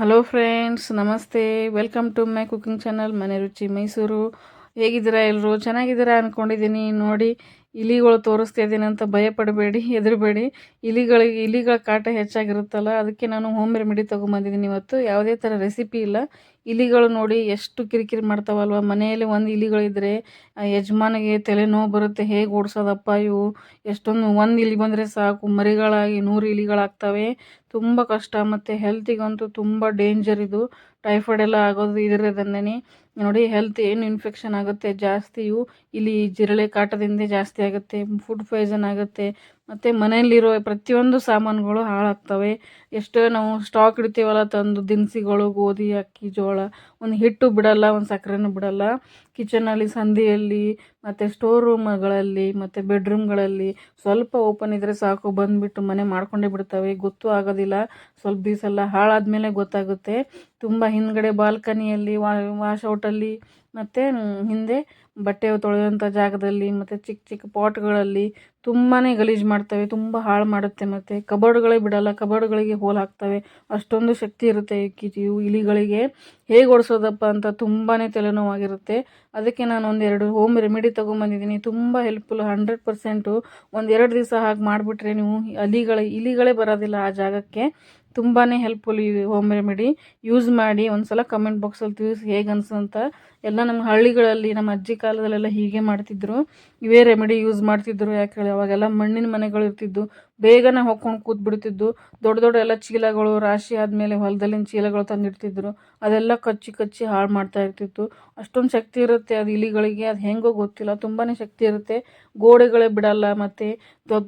Hello friends ನಮಸ್ತೆ welcome to my cooking channel Mane Ruchi Mysuru ಹೇಗಿದ್ದೀರಾ ಎಲ್ಲರೂ ಚೆನ್ನಾಗಿದ್ದೀರಾ ಅಂದ್ಕೊಂಡಿದ್ದೀನಿ ನೋಡಿ, ಇಲಿಗಳು ತೋರಿಸ್ತಾ ಇದ್ದೀನಿ ಅಂತ ಭಯ ಪಡಬೇಡಿ ಹೆದರಬೇಡಿ. ಇಲಿಗಳಿಗೆ ಇಲಿಗಳ ಕಾಟ ಹೆಚ್ಚಾಗಿರುತ್ತಲ್ಲ, ಅದಕ್ಕೆ ನಾನು ಹೋಮ್ ರೆಮಿಡಿ ತೊಗೊಂಬಂದಿದ್ದೀನಿ ಇವತ್ತು. ಯಾವುದೇ ಥರ ರೆಸಿಪಿ ಇಲ್ಲ. ಇಲಿಗಳು ನೋಡಿ ಎಷ್ಟು ಕಿರಿಕಿರಿ ಮಾಡ್ತಾವಲ್ವ? ಮನೆಯಲ್ಲಿ ಒಂದು ಇಲಿಗಳಿದ್ರೆ ಆ ಯಜಮಾನಿಗೆ ತಲೆನೋವು ಬರುತ್ತೆ, ಹೇಗೆ ಓಡಿಸೋದಪ್ಪ ಇವು? ಎಷ್ಟೊಂದು ಒಂದು ಇಲಿ ಬಂದರೆ ಸಾಕು, ಮರಿಗಳಾಗಿ ನೂರು ಇಲಿಗಳಾಗ್ತವೆ. ತುಂಬ ಕಷ್ಟ, ಮತ್ತು ಹೆಲ್ತಿಗಂತೂ ತುಂಬ ಡೇಂಜರ್ ಇದು. ಟೈಫಾಯ್ಡ್ ಎಲ್ಲ ಆಗೋದು ಇದರದನ್ನೇ ನೋಡಿ, ಹೆಲ್ತ್ ಏನು ಇನ್ಫೆಕ್ಷನ್ ಆಗುತ್ತೆ ಜಾಸ್ತಿಯು ಇಲ್ಲಿ ಜಿರಳೆ ಕಾಟದಿಂದ ಜಾಸ್ತಿ ಆಗುತ್ತೆ, ಫುಡ್ ಪಾಯ್ಸನ್ ಆಗುತ್ತೆ ಮತ್ತು ಮನೆಯಲ್ಲಿರೋ ಪ್ರತಿಯೊಂದು ಸಾಮಾನುಗಳು ಹಾಳಾಗ್ತವೆ. ಎಷ್ಟೇ ನಾವು ಸ್ಟಾಕ್ ಇಡ್ತೀವಲ್ಲ ತಂದು ದಿನಸಿಗಳು ಗೋಧಿ, ಅಕ್ಕಿ, ಜೋಳ, ಒಂದು ಹಿಟ್ಟು ಬಿಡಲ್ಲ, ಒಂದು ಸಕ್ಕರೆನೂ ಬಿಡಲ್ಲ. ಕಿಚನಲ್ಲಿ ಸಂದಿಯಲ್ಲಿ, ಮತ್ತು ಸ್ಟೋರ್ ರೂಮ್ಗಳಲ್ಲಿ ಮತ್ತು ಬೆಡ್ರೂಮ್ಗಳಲ್ಲಿ ಸ್ವಲ್ಪ ಓಪನ್ ಇದ್ದರೆ ಸಾಕು. ಬಂದುಬಿಟ್ಟು ಮನೆ ಮಾಡ್ಕೊಂಡೇ ಬಿಡ್ತವೆ. ಗೊತ್ತು ಆಗೋದಿಲ್ಲ. ಸ್ವಲ್ಪ ದಿವಸಲ್ಲ ಹಾಳಾದ್ಮೇಲೆ ಗೊತ್ತಾಗುತ್ತೆ. ತುಂಬ ಹಿಂದ್ಗಡೆ ಬಾಲ್ಕನಿಯಲ್ಲಿ ವಾಶ್ ಔಟಲ್ಲಿ ಮತ್ತು ಹಿಂದೆ ಬಟ್ಟೆ ತೊಳೆಯುವಂಥ ಜಾಗದಲ್ಲಿ, ಮತ್ತು ಚಿಕ್ಕ ಚಿಕ್ಕ ಪಾಟ್ಗಳಲ್ಲಿ ತುಂಬಾ ಗಲೀಜು ಮಾಡ್ತವೆ. ತುಂಬ ಹಾಳು ಮಾಡುತ್ತೆ ಮತ್ತು. ಕಬೋರ್ಡ್ಗಳೇ ಬಿಡಲ್ಲ. ಕಬರ್ಡ್ಗಳಿಗೆ ಹೋಲ್ ಹಾಕ್ತವೆ. ಅಷ್ಟೊಂದು ಶಕ್ತಿ ಇರುತ್ತೆ ಇವು ಇಲಿಗಳಿಗೆ. ಹೇಗೆ ಓಡಿಸೋದಪ್ಪ ಅಂತ ತುಂಬಾ ತಲೆನೋವಾಗಿರುತ್ತೆ. ಅದಕ್ಕೆ ನಾನು ಒಂದೆರಡು ಹೋಮ್ ರೆಮಿಡಿ ತೊಗೊಂಬಂದಿದ್ದೀನಿ. ತುಂಬ ಹೆಲ್ಪ್ಫುಲ್ ಹಂಡ್ರೆಡ್ ಪರ್ಸೆಂಟು ಒಂದೆರಡು ದಿವಸ ಹಾಗೆ ಮಾಡಿಬಿಟ್ರೆ ನೀವು ಅಲಿಗಳ, ಇಲಿಗಳೇ ಬರೋದಿಲ್ಲ ಆ ಜಾಗಕ್ಕೆ. ತುಂಬಾ ಹೆಲ್ಪ್ಫುಲ್ ಈ ಹೋಮ್ ರೆಮಿಡಿ ಯೂಸ್ ಮಾಡಿ ಒಂದು ಸಲ ಕಮೆಂಟ್ ಬಾಕ್ಸಲ್ಲಿ ತಿಳಿಸಿ ಹೇಗೆ ಅನ್ಸಂತ ಎಲ್ಲ ನಮ್ಮ ಹಳ್ಳಿಗಳಲ್ಲಿ, ನಮ್ಮ ಅಜ್ಜಿ ಕಾಲದಲ್ಲೆಲ್ಲ ಹೀಗೆ ಮಾಡ್ತಿದ್ರು. ಇವೇ ರೆಮಿಡಿ ಯೂಸ್ ಮಾಡ್ತಿದ್ರು ಯಾಕೆ ಹೇಳಿ, ಅವಾಗೆಲ್ಲ ಮಣ್ಣಿನ ಮನೆಗಳು ಇರ್ತಿದ್ದು ಬೇಗನೆ ಹೊಕ್ಕೊಂಡು ಕೂತ್ ಬಿಡ್ತಿದ್ದು ದೊಡ್ಡ ದೊಡ್ಡ ಎಲ್ಲ ಚೀಲಗಳು, ರಾಶಿ ಆದಮೇಲೆ ಹೊಲದಲ್ಲಿನ ಚೀಲಗಳು ತಂದಿಡ್ತಿದ್ರು. ಅದೆಲ್ಲ ಕಚ್ಚಿ ಕಚ್ಚಿ ಹಾಳು ಮಾಡ್ತಾ ಇರ್ತಿತ್ತು. ಅಷ್ಟೊಂದು ಶಕ್ತಿ ಇರುತ್ತೆ ಅದು ಇಲಿಗಳಿಗೆ, ಅದು ಹೆಂಗೋ ಗೊತ್ತಿಲ್ಲ. ತುಂಬಾ ಶಕ್ತಿ ಇರುತ್ತೆ. ಗೋಡೆಗಳೇ ಬಿಡಲ್ಲ, ಮತ್ತು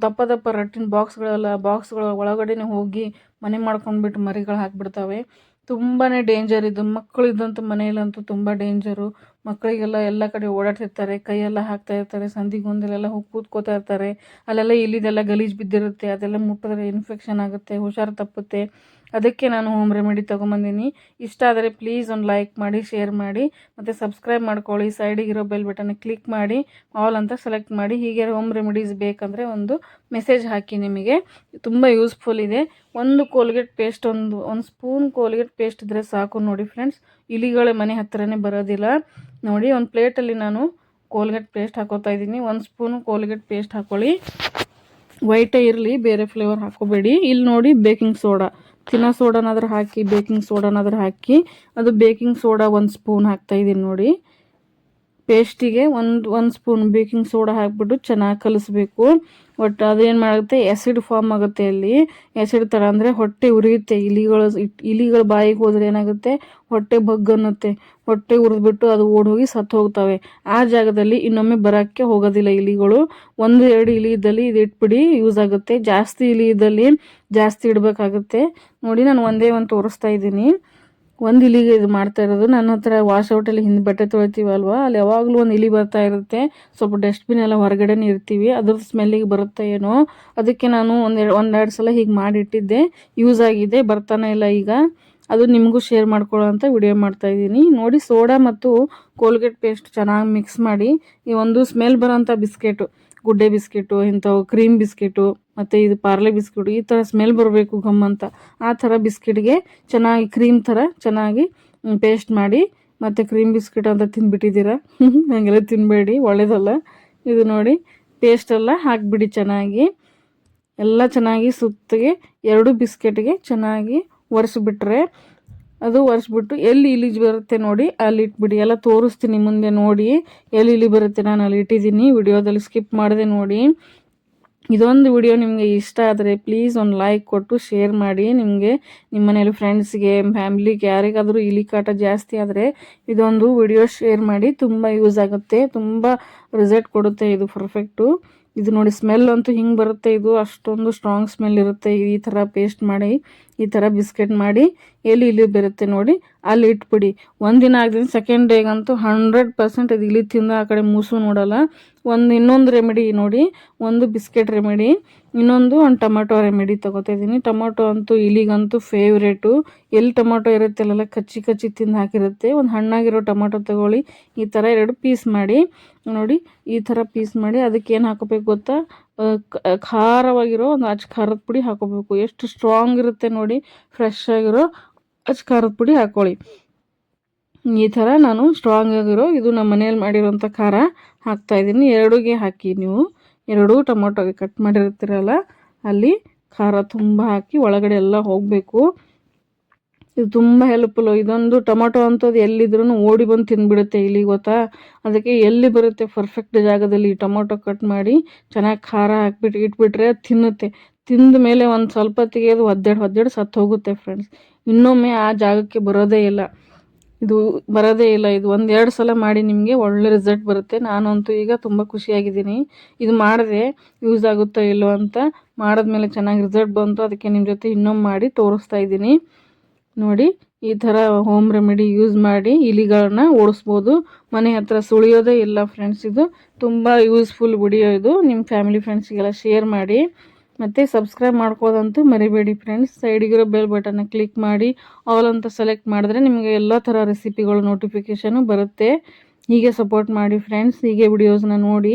ದಪ್ಪ ದಪ್ಪ ರಟ್ಟಿನ ಬಾಕ್ಸ್ಗಳೆಲ್ಲ ಬಾಕ್ಸ್ಗಳ ಒಳಗಡೆನೆ ಹೋಗಿ ಮನೆ ಮಾಡ್ಕೊಂಡ್ಬಿಟ್ಟು ಮರಿಗಳು ಹಾಕಿಬಿಡ್ತಾವೆ. ತುಂಬಾ ಡೇಂಜರ್ ಇದು. ಮಕ್ಕಳಿದ್ದಂತೂ ಮನೆಯಲ್ಲಂತೂ ತುಂಬ ಡೇಂಜರು ಮಕ್ಕಳಿಗೆಲ್ಲ ಎಲ್ಲ ಕಡೆ ಓಡಾಡ್ತಿರ್ತಾರೆ. ಕೈಯೆಲ್ಲ ಹಾಕ್ತಾ ಇರ್ತಾರೆ. ಸಂದಿಗೊಂದಲೆಲ್ಲ ಹೋಗಿ ಕೂತ್ಕೋತಾ ಇರ್ತಾರೆ. ಅಲ್ಲೆಲ್ಲ ಇಲ್ಲಿದೆಲ್ಲ ಗಲೀಜು ಬಿದ್ದಿರುತ್ತೆ. ಅದೆಲ್ಲ ಮುಟ್ಟಿದ್ರೆ ಇನ್ಫೆಕ್ಷನ್ ಆಗುತ್ತೆ, ಹುಷಾರು ತಪ್ಪುತ್ತೆ. ಅದಕ್ಕೆ ನಾನು ಹೋಮ್ ರೆಮಿಡಿ ತೊಗೊಂಬಂದಿನಿ. ಇಷ್ಟ ಆದರೆ ಪ್ಲೀಸ್ ಒಂದು ಲೈಕ್ ಮಾಡಿ ಶೇರ್ ಮಾಡಿ, ಮತ್ತು ಸಬ್ಸ್ಕ್ರೈಬ್ ಮಾಡ್ಕೊಳ್ಳಿ. ಸೈಡಿಗಿರೋ ಬೆಲ್ ಬಟನ್ ಕ್ಲಿಕ್ ಮಾಡಿ ಆಲ್ ಅಂತ ಸೆಲೆಕ್ಟ್ ಮಾಡಿ. ಹೀಗೆ ಹೋಮ್ ರೆಮಿಡೀಸ್ ಬೇಕಂದರೆ ಒಂದು ಮೆಸೇಜ್ ಹಾಕಿ ನಿಮಗೆ. ತುಂಬ ಯೂಸ್ಫುಲ್ ಇದೆ. ಒಂದು ಕೋಲ್ಗೇಟ್ ಪೇಸ್ಟ್ ಒಂದು ಒಂದು ಸ್ಪೂನ್ ಕೋಲ್ಗೇಟ್ ಪೇಸ್ಟ್ ಇದ್ದರೆ ಸಾಕು ನೋಡಿ ಫ್ರೆಂಡ್ಸ್ ಇಲಿಗಳೇ ಮನೆ ಹತ್ತಿರನೇ ಬರೋದಿಲ್ಲ. ನೋಡಿ, ಒಂದು ಪ್ಲೇಟಲ್ಲಿ ನಾನು ಕೋಲ್ಗೇಟ್ ಪೇಸ್ಟ್ ಹಾಕೋತಾ ಇದ್ದೀನಿ. ಒಂದು ಸ್ಪೂನು ಕೋಲ್ಗೇಟ್ ಪೇಸ್ಟ್ ಹಾಕ್ಕೊಳ್ಳಿ ವೈಟೇ ಇರಲಿ, ಬೇರೆ ಫ್ಲೇವರ್ ಹಾಕೋಬೇಡಿ ಇಲ್ಲಿ ನೋಡಿ ಬೇಕಿಂಗ್ ಸೋಡಾ ತಿನ್ನೋ ಸೋಡಾನಾದ್ರೂ ಹಾಕಿ ಬೇಕಿಂಗ್ ಸೋಡಾನಾದ್ರೂ ಹಾಕಿ ಅದು ಬೇಕಿಂಗ್ ಸೋಡಾ ಒಂದು ಸ್ಪೂನ್ ಹಾಕ್ತಾಯಿದ್ದೀನಿ ನೋಡಿ. ಪೇಸ್ಟಿಗೆ ಒಂದು ಒಂದು ಸ್ಪೂನ್ ಬೇಕಿಂಗ್ ಸೋಡಾ ಹಾಕ್ಬಿಟ್ಟು ಚೆನ್ನಾಗಿ ಕಲಿಸ್ಬೇಕು. ಒಟ್ಟು ಅದೇನು ಮಾಡುತ್ತೆ ಎಸಿಡ್ ಫಾರ್ಮ್ ಆಗುತ್ತೆ ಅಲ್ಲಿ. ಎಸಿಡ್ ಥರ ಅಂದರೆ ಹೊಟ್ಟೆ ಉರಿಯುತ್ತೆ. ಇಲಿಗಳು ಇಲಿಗಳು ಬಾಯಿಗೆ ಹೋದರೆ ಏನಾಗುತ್ತೆ? ಹೊಟ್ಟೆ ಬಗ್ಗನ್ನುತ್ತೆ ಹೊಟ್ಟೆ ಉರಿದ್ಬಿಟ್ಟು ಅದು ಓಡೋಗಿ ಸತ್ತು ಹೋಗ್ತವೆ. ಆ ಜಾಗದಲ್ಲಿ ಇನ್ನೊಮ್ಮೆ ಬರೋಕ್ಕೆ ಹೋಗೋದಿಲ್ಲ ಇಲಿಗಳು. ಒಂದು, ಎರಡು ಇಲಿ ಇದ್ದಲ್ಲಿ ಇದು ಇಟ್ಬಿಡಿ ಯೂಸ್ ಆಗುತ್ತೆ. ಜಾಸ್ತಿ ಇಲಿ ಇದ್ದಲ್ಲಿ ಜಾಸ್ತಿ ಇಡಬೇಕಾಗುತ್ತೆ. ನೋಡಿ, ನಾನು ಒಂದೇ ಒಂದು ತೋರಿಸ್ತಾ ಇದ್ದೀನಿ. ಒಂದು ಇಲಿಗೆ ಇದು ಮಾಡ್ತಾ ಇರೋದು. ನನ್ನ ಹತ್ರ ವಾಶ್ ಔಟಲ್ಲಿ ಹಿಂದೆ ಬಟ್ಟೆ ತೊಳಿತೀವಲ್ವ? ಅಲ್ಲಿ ಯಾವಾಗಲೂ ಒಂದು ಇಲಿ ಬರ್ತಾ ಇರುತ್ತೆ. ಸ್ವಲ್ಪ ಡಸ್ಟ್ಬಿನ್ ಎಲ್ಲ ಹೊರಗಡೆನೇ ಇರ್ತೀವಿ. ಅದ್ರ ಸ್ಮೆಲ್ಲಿಗೆ ಬರುತ್ತೆ ಏನೋ? ಅದಕ್ಕೆ ನಾನು ಒಂದೆರಡು ಒಂದೆರಡು ಸಲ ಹೀಗೆ ಮಾಡಿಟ್ಟಿದ್ದೆ. ಯೂಸ್ ಆಗಿದೆ. ಬರ್ತಾನೆ ಇಲ್ಲ ಈಗ. ಅದು ನಿಮಗೂ ಶೇರ್ ಮಾಡ್ಕೊಳ್ಳೋ ಅಂತ ವಿಡಿಯೋ ಮಾಡ್ತಾ ಇದ್ದೀನಿ. ನೋಡಿ ಸೋಡಾ ಮತ್ತು ಕೋಲ್ಗೇಟ್ ಪೇಸ್ಟ್ ಚೆನ್ನಾಗಿ ಮಿಕ್ಸ್ ಮಾಡಿ. ಈ ಒಂದು ಸ್ಮೆಲ್ ಬರೋಂಥ ಬಿಸ್ಕೆಟು. ಗುಡ್ಡೆ ಬಿಸ್ಕೆಟು, ಇಂಥವು ಕ್ರೀಮ್ ಬಿಸ್ಕೆಟು, ಮತ್ತು ಇದು ಪಾರ್ಲೆ ಬಿಸ್ಕೆಟು, ಈ ಥರ ಸ್ಮೆಲ್ ಬರಬೇಕು ಘಮ್ ಅಂತ. ಆ ಥರ ಬಿಸ್ಕೆಟ್ಗೆ ಚೆನ್ನಾಗಿ ಕ್ರೀಮ್ ಥರ ಚೆನ್ನಾಗಿ ಪೇಸ್ಟ್ ಮಾಡಿ, ಮತ್ತು ಕ್ರೀಮ್ ಬಿಸ್ಕೆಟ್ ಅಂತ ತಿಂದುಬಿಟ್ಟಿದ್ದೀರಾ? ಹಂಗೆಲ್ಲ ತಿನ್ನಬೇಡಿ ಒಳ್ಳೇದಲ್ಲ. ಇದು ನೋಡಿ ಪೇಸ್ಟೆಲ್ಲ ಹಾಕಿಬಿಡಿ ಚೆನ್ನಾಗಿ. ಎಲ್ಲ ಚೆನ್ನಾಗಿ ಸುತ್ತಿಗೆ ಎರಡು ಬಿಸ್ಕೆಟ್ಗೆ ಚೆನ್ನಾಗಿ ಒರೆಸ್ಬಿಟ್ರೆ ಅದು ಒರೆಸ್ಬಿಟ್ಟು ಎಲ್ಲಿ ಇಲಿಜ್ ಬರುತ್ತೆ ನೋಡಿ, ಅಲ್ಲಿ ಇಟ್ಬಿಡಿ. ಎಲ್ಲ ತೋರಿಸ್ತೀನಿ ಮುಂದೆ ನೋಡಿ, ಎಲ್ಲಿ ಇಲಿ ಬರುತ್ತೆ ನಾನು ಅಲ್ಲಿ ಇಟ್ಟಿದ್ದೀನಿ. ವಿಡಿಯೋದಲ್ಲಿ ಸ್ಕಿಪ್ ಮಾಡಿದೆ ನೋಡಿ. ಇದೊಂದು ವಿಡಿಯೋ ನಿಮಗೆ ಇಷ್ಟ ಆದರೆ ಪ್ಲೀಸ್ ಒಂದು ಲೈಕ್ ಕೊಟ್ಟು ಶೇರ್ ಮಾಡಿ. ನಿಮಗೆ, ನಿಮ್ಮ ಮನೇಲಿ ಫ್ರೆಂಡ್ಸ್ಗೆ ಫ್ಯಾಮ್ಲಿಗೆ ಯಾರಿಗಾದರೂ ಇಲಿ ಕಾಟ ಜಾಸ್ತಿ ಆದರೆ ಇದೊಂದು ವಿಡಿಯೋ ಶೇರ್ ಮಾಡಿ, ತುಂಬ ಯೂಸ್ ಆಗುತ್ತೆ. ತುಂಬ ರಿಸಲ್ಟ್ ಕೊಡುತ್ತೆ ಇದು ಪರ್ಫೆಕ್ಟು ಇದು ನೋಡಿ ಸ್ಮೆಲ್ ಅಂತೂ ಹಿಂಗೆ ಬರುತ್ತೆ. ಇದು ಅಷ್ಟೊಂದು ಸ್ಟ್ರಾಂಗ್ ಸ್ಮೆಲ್ ಇರುತ್ತೆ. ಈ ಥರ ಪೇಸ್ಟ್ ಮಾಡಿ. ಈ ಥರ ಬಿಸ್ಕೆಟ್ ಮಾಡಿ ಎಲ್ಲಿ ಇಲ್ಲಿ ಬರುತ್ತೆ ನೋಡಿ. ಅಲ್ಲಿ ಇಟ್ಬಿಡಿ. ಒಂದಿನ ಆಗ್ದಿನ ಸೆಕೆಂಡ್ ಡೇಗಂತೂ ಹಂಡ್ರೆಡ್ ಪರ್ಸೆಂಟ್ ಅದು ಇಲ್ಲಿ ತಿಂದು ಆ ಕಡೆ ಮೂಸು ನೋಡಲ್ಲ. ಒಂದು ಇನ್ನೊಂದು ರೆಮಿಡಿ ನೋಡಿ. ಒಂದು ಬಿಸ್ಕೆಟ್ ರೆಮಿಡಿ ಇನ್ನೊಂದು ಒಂದು ಟೊಮೆಟೊ ರೆಮಿಡಿ ಇದ್ದೀನಿ ಟೊಮೊಟೊ ಅಂತೂ ಇಲಿಗಂತೂ ಫೇವ್ರೇಟು ಎಲ್ಲಿ ಟೊಮೊಟೊ ಇರುತ್ತೆ ಅಲ್ಲೆಲ್ಲ ಕಚ್ಚಿ ಕಚ್ಚಿ ತಿಂದು ಹಾಕಿರುತ್ತೆ. ಒಂದು ಹಣ್ಣಾಗಿರೋ ಟೊಮೊಟೊ ತಗೊಳ್ಳಿ. ಈ ಥರ ಎರಡು ಪೀಸ್ ಮಾಡಿ. ನೋಡಿ, ಈ ಥರ ಪೀಸ್ ಮಾಡಿ. ಅದಕ್ಕೆ ಏನು ಹಾಕೋಬೇಕು ಗೊತ್ತಾ? ಖಾರವಾಗಿರೋ ಒಂದು ಅಚ್ಚ ಖಾರದ ಪುಡಿ ಹಾಕೋಬೇಕು. ಎಷ್ಟು ಸ್ಟ್ರಾಂಗ್ ಇರುತ್ತೆ ನೋಡಿ ಫ್ರೆಶ್ ಆಗಿರೋ ಅಚ್ಚ ಖಾರದ ಪುಡಿ ಹಾಕ್ಕೊಳ್ಳಿ ಈ ಥರ ನಾನು ಸ್ಟ್ರಾಂಗ್ ಆಗಿರೋ ಇದು ನಮ್ಮ ಮನೆಯಲ್ಲಿ ಮಾಡಿರೋಂಥ ಖಾರ ಹಾಕ್ತಾಯಿದ್ದೀನಿ ಎರಡೂಗೆ ಹಾಕಿ ನೀವು. ಎರಡೂ ಟೊಮೊಟೊಗೆ ಕಟ್ ಮಾಡಿರ್ತೀರಲ್ಲ, ಅಲ್ಲಿ ಖಾರ ತುಂಬ ಹಾಕಿ ಒಳಗಡೆ ಎಲ್ಲ ಹೋಗಬೇಕು. ಇದು ತುಂಬ ಹೆಲ್ಪ್ಫುಲ್ ಇದೊಂದು ಟೊಮೊಟೊ ಅಂಥದ್ದು ಎಲ್ಲಿದ್ರೂ ಓಡಿ ಬಂದು ತಿಂದುಬಿಡುತ್ತೆ ಇಲ್ಲಿ, ಗೊತ್ತಾ? ಅದಕ್ಕೆ ಎಲ್ಲಿ ಬರುತ್ತೆ ಪರ್ಫೆಕ್ಟ್ ಜಾಗದಲ್ಲಿ ಈ ಟೊಮೊಟೊ ಕಟ್ ಮಾಡಿ ಚೆನ್ನಾಗಿ ಖಾರ ಹಾಕ್ಬಿಟ್ಟು ಇಟ್ಬಿಟ್ರೆ ತಿನ್ನುತ್ತೆ. ತಿಂದ ಮೇಲೆ ಒಂದು ಸ್ವಲ್ಪ ಹೊತ್ತಿಗೆ ಅದು ಒದ್ದಾಡಿ ಒದ್ದಾಡಿ ಸತ್ತು ಹೋಗುತ್ತೆ ಫ್ರೆಂಡ್ಸ್ ಇನ್ನೊಮ್ಮೆ ಆ ಜಾಗಕ್ಕೆ ಬರೋದೇ ಇಲ್ಲ. ಇದು ಬರೋದೇ ಇಲ್ಲ. ಇದು ಒಂದು ಎರಡು ಸಲ ಮಾಡಿ ನಿಮಗೆ ಒಳ್ಳೆ ರಿಸಲ್ಟ್ ಬರುತ್ತೆ. ನಾನಂತೂ ಈಗ ತುಂಬ ಖುಷಿಯಾಗಿದ್ದೀನಿ. ಇದು ಮಾಡಿದೆ ಯೂಸ್ ಆಗುತ್ತೋ ಇಲ್ಲೋ ಅಂತ ಮಾಡಿದ್ಮೇಲೆ ಚೆನ್ನಾಗಿ ರಿಸಲ್ಟ್ ಬಂತು ಅದಕ್ಕೆ ನಿಮ್ಮ ಜೊತೆ ಇನ್ನೊಮ್ಮೆ ಮಾಡಿ ತೋರಿಸ್ತಾ ಇದ್ದೀನಿ. ನೋಡಿ, ಈ ಥರ ಹೋಮ್ ರೆಮಿಡಿ ಯೂಸ್ ಮಾಡಿ ಇಲಿಗಳನ್ನ ಓಡಿಸ್ಬೋದು. ಮನೆ ಹತ್ರ ಸುಳಿಯೋದೇ ಇಲ್ಲ ಫ್ರೆಂಡ್ಸ್ ಇದು ತುಂಬ ಯೂಸ್ಫುಲ್ ವಿಡಿಯೋ ಇದು. ನಿಮ್ಮ ಫ್ಯಾಮಿಲಿ ಫ್ರೆಂಡ್ಸ್ಗೆಲ್ಲ ಶೇರ್ ಮಾಡಿ. ಮತ್ತು ಸಬ್ಸ್ಕ್ರೈಬ್ ಮಾಡ್ಕೋದಂತೂ ಮರಿಬೇಡಿ ಫ್ರೆಂಡ್ಸ್ ಸೈಡಿಗಿರೋ ಬೆಲ್ ಬಟನ್ನ ಕ್ಲಿಕ್ ಮಾಡಿ. ಆಲ್ ಅಂತ ಸೆಲೆಕ್ಟ್ ಮಾಡಿದ್ರೆ ನಿಮಗೆ ಎಲ್ಲ ಥರ ರೆಸಿಪಿಗಳು ನೋಟಿಫಿಕೇಷನು ಬರುತ್ತೆ. ಹೀಗೆ ಸಪೋರ್ಟ್ ಮಾಡಿ ಫ್ರೆಂಡ್ಸ್ ಹೀಗೆ ವಿಡಿಯೋಸ್ನ ನೋಡಿ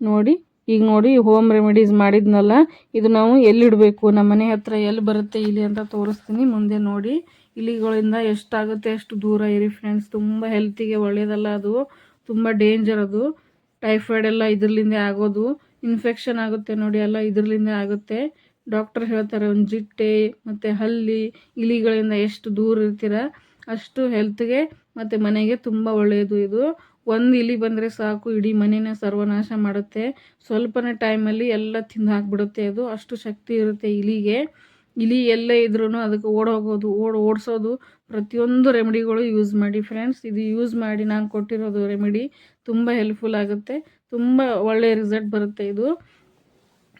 ನೋಡಿ. ಈಗ ನೋಡಿ ಹೋಮ್ ರೆಮಿಡೀಸ್ ಮಾಡಿದ್ನಲ್ಲ, ಇದು ನಾವು ಎಲ್ಲಿಡಬೇಕು? ನಮ್ಮ ಮನೆ ಹತ್ರ ಎಲ್ಲಿ ಬರುತ್ತೆ ಇಲ್ಲಿ ಅಂತ ತೋರಿಸ್ತೀನಿ. ಮುಂದೆ ನೋಡಿ, ಇಲಿಗಳಿಂದ ಎಷ್ಟಾಗುತ್ತೆ, ಅಷ್ಟು ದೂರ ಇರಿ ಫ್ರೆಂಡ್ಸ್ ತುಂಬ ಹೆಲ್ತಿಗೆ ಒಳ್ಳೆಯದಲ್ಲ ಅದು. ತುಂಬ ಡೇಂಜರ್ ಅದು. ಟೈಫಾಯ್ಡ್ ಎಲ್ಲ ಇದರಿಂದ ಆಗೋದು. ಇನ್ಫೆಕ್ಷನ್ ಆಗುತ್ತೆ ನೋಡಿ, ಎಲ್ಲ ಇದರಿಂದ ಆಗುತ್ತೆ. ಡಾಕ್ಟರ್ ಹೇಳ್ತಾರೆ, ಒಂದು ಜಿಟ್ಟೆ ಮತ್ತು ಹಲ್ಲಿ, ಇಲಿಗಳಿಂದ ಎಷ್ಟು ದೂರ ಇರ್ತೀರ, ಅಷ್ಟು ಹೆಲ್ತ್ಗೆ ಮತ್ತು ಮನೆಗೆ ತುಂಬ ಒಳ್ಳೆಯದು ಇದು. ಒಂದು ಇಲಿ ಬಂದರೆ ಸಾಕು, ಇಡೀ ಮನೆನ ಸರ್ವನಾಶ ಮಾಡುತ್ತೆ. ಸ್ವಲ್ಪನೇ ಟೈಮಲ್ಲಿ ಎಲ್ಲ ತಿಂದು ಹಾಕ್ಬಿಡುತ್ತೆ ಅದು. ಅಷ್ಟು ಶಕ್ತಿ ಇರುತ್ತೆ ಇಲಿಗೆ. ಇಲಿ ಎಲ್ಲೇ ಇದ್ರೂ ಅದಕ್ಕೆ ಓಡೋಗೋದು, ಓಡ್, ಓಡಿಸೋದು ಪ್ರತಿಯೊಂದು ರೆಮಿಡಿಗಳು ಯೂಸ್ ಮಾಡಿ ಫ್ರೆಂಡ್ಸ್ ಇದು ಯೂಸ್ ಮಾಡಿ ನಾನು ಕೊಟ್ಟಿರೋದು ರೆಮಿಡಿ ತುಂಬ ಹೆಲ್ಪ್ಫುಲ್ ಆಗುತ್ತೆ. ತುಂಬ ಒಳ್ಳೆಯ ರಿಸಲ್ಟ್ ಬರುತ್ತೆ ಇದು.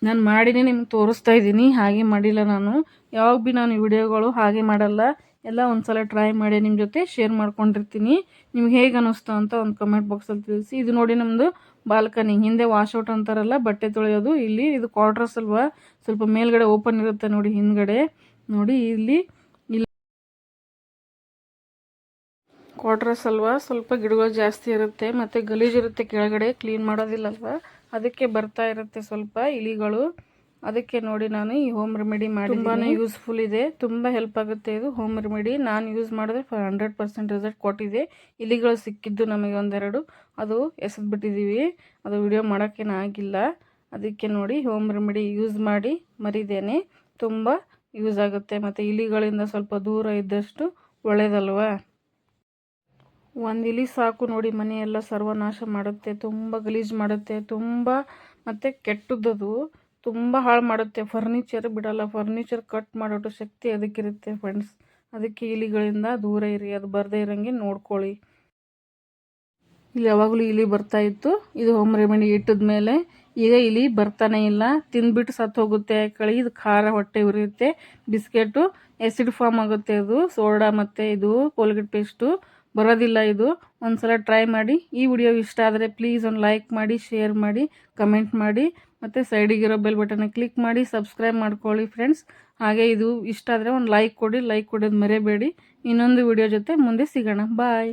ನಾನು ಮಾಡಿನೇ ನಿಮ್ಗೆ ತೋರಿಸ್ತಾ ಇದ್ದೀನಿ. ಹಾಗೆ ಮಾಡಿಲ್ಲ ನಾನು. ಯಾವಾಗ ಭೀ ನಾನು ವಿಡಿಯೋಗಳು ಹಾಗೆ ಮಾಡಲ್ಲ. ಎಲ್ಲ ಒಂದು ಸಲ ಟ್ರೈ ಮಾಡಿ ನಿಮ್ಮ ಜೊತೆ ಶೇರ್ ಮಾಡ್ಕೊಂಡಿರ್ತೀನಿ. ನಿಮ್ಗೆ ಹೇಗೆ ಅನ್ನಿಸ್ತು ಅಂತ ಒಂದು ಕಮೆಂಟ್ ಬಾಕ್ಸಲ್ಲಿ ತಿಳಿಸಿ. ಇದು ನೋಡಿ ನಮ್ಮದು ಬಾಲ್ಕನಿ ಹಿಂದೆ ವಾಶ್ಔಟ್ ಅಂತಾರಲ್ಲ, ಬಟ್ಟೆ ತೊಳೆಯೋದು. ಇಲ್ಲಿ ಇದು ಕ್ವಾರ್ಟರ್ಸ್ ಅಲ್ವಾ? ಸ್ವಲ್ಪ ಮೇಲ್ಗಡೆ ಓಪನ್ ಇರುತ್ತೆ ನೋಡಿ, ಹಿಂದ್ಗಡೆ. ನೋಡಿ, ಇಲ್ಲಿ ಇಲ್ಲಿ ಕ್ವಾರ್ಟರ್ಸ್ ಅಲ್ವಾ? ಸ್ವಲ್ಪ ಗಿಡಗಳು ಜಾಸ್ತಿ ಇರುತ್ತೆ, ಮತ್ತು ಗಲೀಜಿರುತ್ತೆ ಕೆಳಗಡೆ ಕ್ಲೀನ್ ಮಾಡೋದಿಲ್ಲಲ್ವ ಅದಕ್ಕೆ ಬರ್ತಾ ಇರುತ್ತೆ ಸ್ವಲ್ಪ ಇಲಿಗಳು. ಅದಕ್ಕೆ ನೋಡಿ ನಾನು ಈ ಹೋಮ್ ರೆಮಿಡಿ ಮಾಡಿ ತುಂಬಾ ಯೂಸ್ಫುಲ್ ಇದೆ. ತುಂಬ ಹೆಲ್ಪ್ ಆಗುತ್ತೆ ಇದು ಹೋಮ್ ರೆಮಿಡಿ ನಾನು ಯೂಸ್ ಮಾಡಿದ್ರೆ ಹಂಡ್ರೆಡ್ ಪರ್ಸೆಂಟ್ ರಿಸಲ್ಟ್ ಕೊಟ್ಟಿದೆ. ಇಲಿಗಳು ಸಿಕ್ಕಿದ್ದು ನಮಗೆ ಒಂದೆರಡು. ಅದು ಎಸೆದ್ಬಿಟ್ಟಿದ್ದೀವಿ ಅದು ವಿಡಿಯೋ ಮಾಡೋಕ್ಕೇನು ಆಗಿಲ್ಲ. ಅದಕ್ಕೆ ನೋಡಿ ಹೋಮ್ ರೆಮಿಡಿ ಯೂಸ್ ಮಾಡಿ ಮರಿದೇನೆ. ತುಂಬ ಯೂಸ್ ಆಗುತ್ತೆ. ಮತ್ತು ಇಲಿಗಳಿಂದ ಸ್ವಲ್ಪ ದೂರ ಇದ್ದಷ್ಟು ಒಳ್ಳೇದಲ್ವ? ಒಂದು ಇಲಿ ಸಾಕು ನೋಡಿ ಮನೆಯೆಲ್ಲ ಸರ್ವನಾಶ ಮಾಡುತ್ತೆ. ತುಂಬ ಗಲೀಜು ಮಾಡುತ್ತೆ. ತುಂಬ ಮತ್ತು ಕೆಟ್ಟದ್ದದು. ತುಂಬ ಹಾಳು ಮಾಡುತ್ತೆ. ಫರ್ನಿಚರ್ ಬಿಡಲ್ಲ. ಫರ್ನಿಚರ್ ಕಟ್ ಮಾಡೋಟು ಶಕ್ತಿ ಅದಕ್ಕಿರುತ್ತೆ ಫ್ರೆಂಡ್ಸ್ ಅದಕ್ಕೆ ಇಲಿಗಳಿಂದ ದೂರ ಇರಿ. ಅದು ಬರದೇ ಇರೋಂಗೆ ನೋಡ್ಕೊಳ್ಳಿ. ಇಲ್ಲಿ ಯಾವಾಗಲೂ ಇಲಿ ಬರ್ತಾ ಇತ್ತು. ಇದು ಹೋಮ್ ರೆಮಿಡಿ ಇಟ್ಟಿದ ಮೇಲೆ ಈಗ ಇಲಿ ಬರ್ತಾನೆ ಇಲ್ಲ. ತಿಂದ್ಬಿಟ್ಟು ಸತ್ತು ಹೋಗುತ್ತೆ. ಕಳಿ ಇದು ಖಾರ ಹೊಟ್ಟೆ ಉರಿಯುತ್ತೆ. ಬಿಸ್ಕೆಟು ಎಸಿಡ್ ಫಾರ್ಮ್ ಆಗುತ್ತೆ ಅದು. ಸೋಡಾ ಮತ್ತು ಇದು ಕೋಲ್ಗೇಟ್ ಪೇಸ್ಟು. ಬರೋದಿಲ್ಲ ಇದು. ಒಂದ್ಸಲ ಟ್ರೈ ಮಾಡಿ. ಈ ವಿಡಿಯೋ ಇಷ್ಟ ಆದರೆ ಪ್ಲೀಸ್ ಒಂದು ಲೈಕ್ ಮಾಡಿ ಶೇರ್ ಮಾಡಿ ಕಮೆಂಟ್ ಮಾಡಿ. ಮತ್ತು ಸೈಡಿಗಿರೋ ಬೆಲ್ ಬಟನ್ನ ಕ್ಲಿಕ್ ಮಾಡಿ ಸಬ್ಸ್ಕ್ರೈಬ್ ಮಾಡ್ಕೊಳ್ಳಿ ಫ್ರೆಂಡ್ಸ್ ಹಾಗೆ ಇದು ಇಷ್ಟ ಆದರೆ ಒಂದು ಲೈಕ್ ಕೊಡಿ ಲೈಕ್ ಕೊಡೋದು ಮರೆಯಬೇಡಿ ಇನ್ನೊಂದು ವಿಡಿಯೋ ಜೊತೆ ಮುಂದೆ ಸಿಗೋಣ. ಬಾಯ್